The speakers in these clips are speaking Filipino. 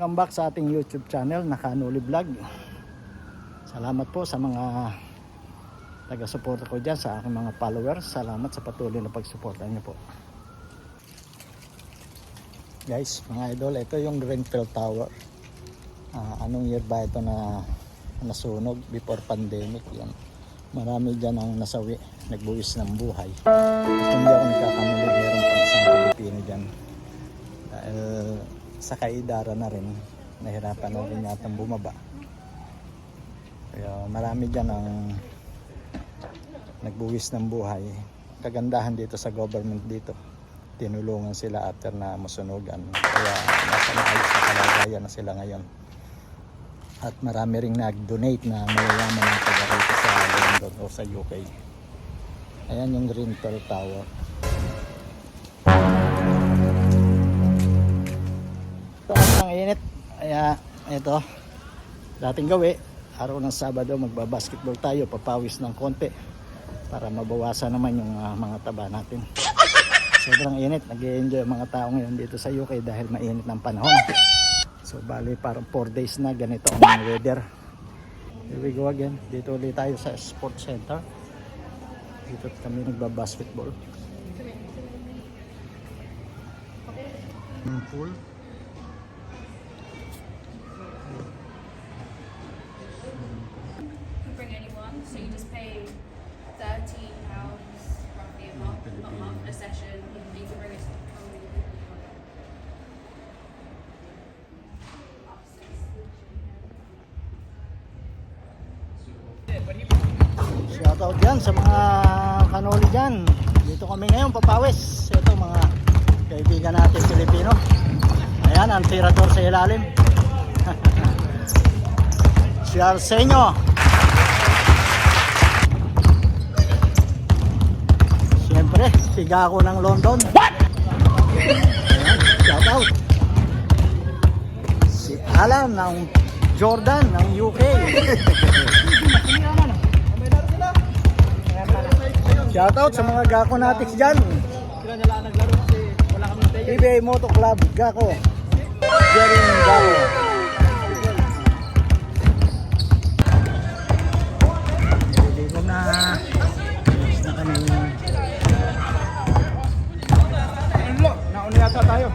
Welcome back sa ating YouTube channel, Nakanuli Vlog. Salamat po sa mga taga-suporta ko dyan, sa aking mga followers. Salamat sa patuloy na pagsuporta niyo po. Guys, mga idol, ito yung Greenfield Tower. Ah, anong year ba ito na nasunog before pandemic? Yan. Marami dyan ang nasawi, nagbuwis ng buhay. At hindi ako nagkakamali, meron pang isang Pilipino dyan. Sa kaidara na rin, nahirapan na rin yatang bumaba. Kaya marami dyan ang nagbuwis ng buhay. Kagandahan dito sa government dito. Tinulungan sila after na masunugan. Kaya nasa maayos na kalagayan na sila ngayon. At marami ring nag-donate na mayayaman ng taga sa London o sa UK. Ayan yung Greenfield Tower. Kaya ito, dating gawi, araw ng Sabado magbabasketball tayo, papawis ng konti para mabawasan naman yung ah, mga taba natin. Sobrang init, nag enjoy mga tao ngayon dito sa UK dahil mainit ng panahon. So bali parang 4 days na ganito ang weather. Here we go again. Dito ulit tayo sa sports center. Dito kami nagbabasketball. Pool. Shoutout yan sa mga kanoli dyan. Dito kami ngayon, papawis. Ito mga kaibigan natin Pilipino. Ayan, ang tirador sa ilalim. si Arsenio. Siyempre, si Gako ng London. What? Ayan, shoutout. Si Alan ng Jordan ng UK. Shoutout sa mga Gako natics dyan. Sila nila naglaro kasi wala kami player. PBA Moto Club, Gako. Jerry Gako. Dito na. Next na kami. Ano? Nauna yata tayo.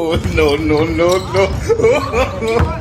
Oh no no no no!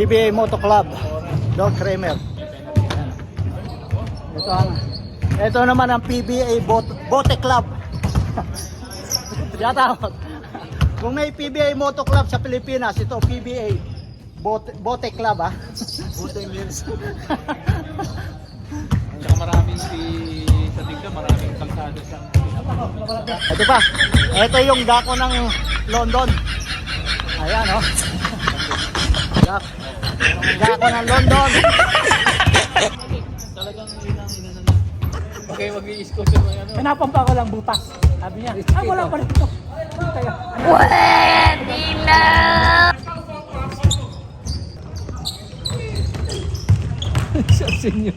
PBA Moto Club. Dog Kramer. Ito ang ito naman ang PBA Bote, Bote Club. Shoutout. Kung may PBA Moto Club sa Pilipinas, ito PBA Bote, Bote Club ah. Buti years. Tsaka maraming si pagdating ka, maraming kalsada siyang Ito pa. Ito yung dako ng London. Ayan, oh. Dak. Dako ng London. talagang inang ina na Okay, mag-i-isco siya may ano. Hanapan pa ako lang butas. Sabi niya, ah, wala pa rin ito. Kaya, Sa sinyo.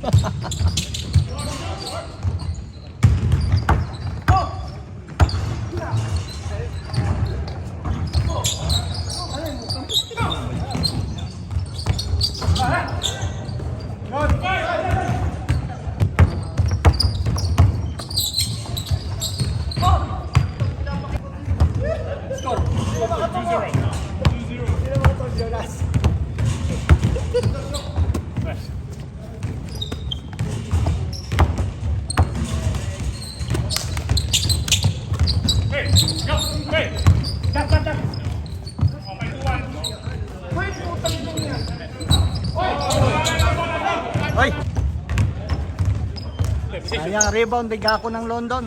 Rebound big ako ng London.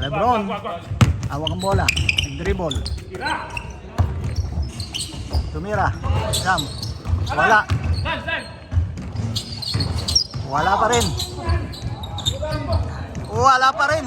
Lebron. Hawak ang bola. Nag-dribble. Tumira. Jam. Wala. Wala pa rin. Wala pa rin.